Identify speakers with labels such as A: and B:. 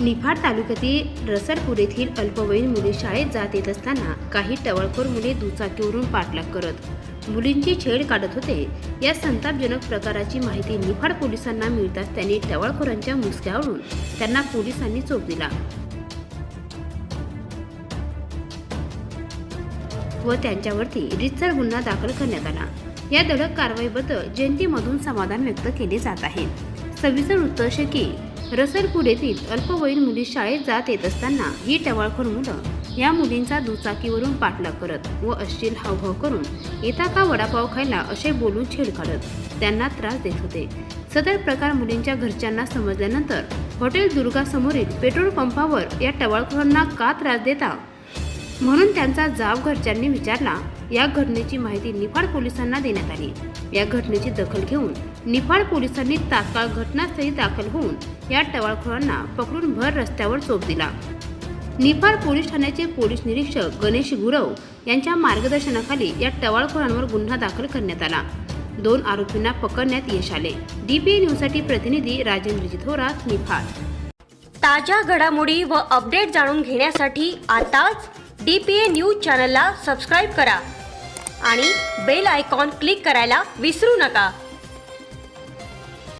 A: निफाड तालुक्यातील रसरपूर येथील अल्पवयीन मुले शाळेत जात येत असताना काही टवळखोर मुले दुचाकीवरून पाठलाग करत मुलींची छेड काढत होते. या संतापजनक प्रकाराची माहिती निफाड पोलिसांना मिळताच त्यांनी टवळखोरांच्या मुसक्यावरून त्यांना पोलिसांनी चोप दिला. व त्यांच्यावरती रितसर गुन्हा दाखल करण्यात आला. या धडक कारवाईबद्दल जयंतीमधून समाधान व्यक्त केले जात आहे. सविस्तर वृत्त शकी रसलपूर येथील अल्पवयीन मुली शाळेत जात येत असताना ही टवाळखोर मुलं या मुलींचा दुचाकीवरून पाठलाग करत व अश्लील हावभाव करून येता का वडापाव खायला असे बोलून छेड काढत त्यांना त्रास देत होते. सदर प्रकार मुलींच्या घरच्यांना समजल्यानंतर हॉटेल दुर्गासमोरील पेट्रोल पंपावर या टवाळखोरांना का त्रास देता? म्हणून त्यांचा जाब घरच्यांनी विचारला. या घटनेची माहिती निफाड पोलिसांना देण्यात आली. या घटनेची दखल घेऊन निफाड पोलिसांनी तात्काळ घटनास्थळी दाखल होऊन या टवाळखोरांना पकडून भर रस्त्यावर चोप दिला. निफाड पोलीस ठाण्याचे पोलीस निरीक्षक गणेश गुरव यांच्या मार्गदर्शनाखाली या टवाळखोरांवर गुन्हा दाखल करण्यात आला. दोन आरोपींना पकडण्यात यश आले. डीपीए न्यूजसाठी प्रतिनिधी राजेंद्रजी थोरात निफाड.
B: ताज्या घडामोडी व अपडेट जाणून घेण्यासाठी आताच डी पी ए न्यूज चॅनलला सबस्क्राईब करा आणि बेल आयकॉन क्लिक करायला विसरू नका.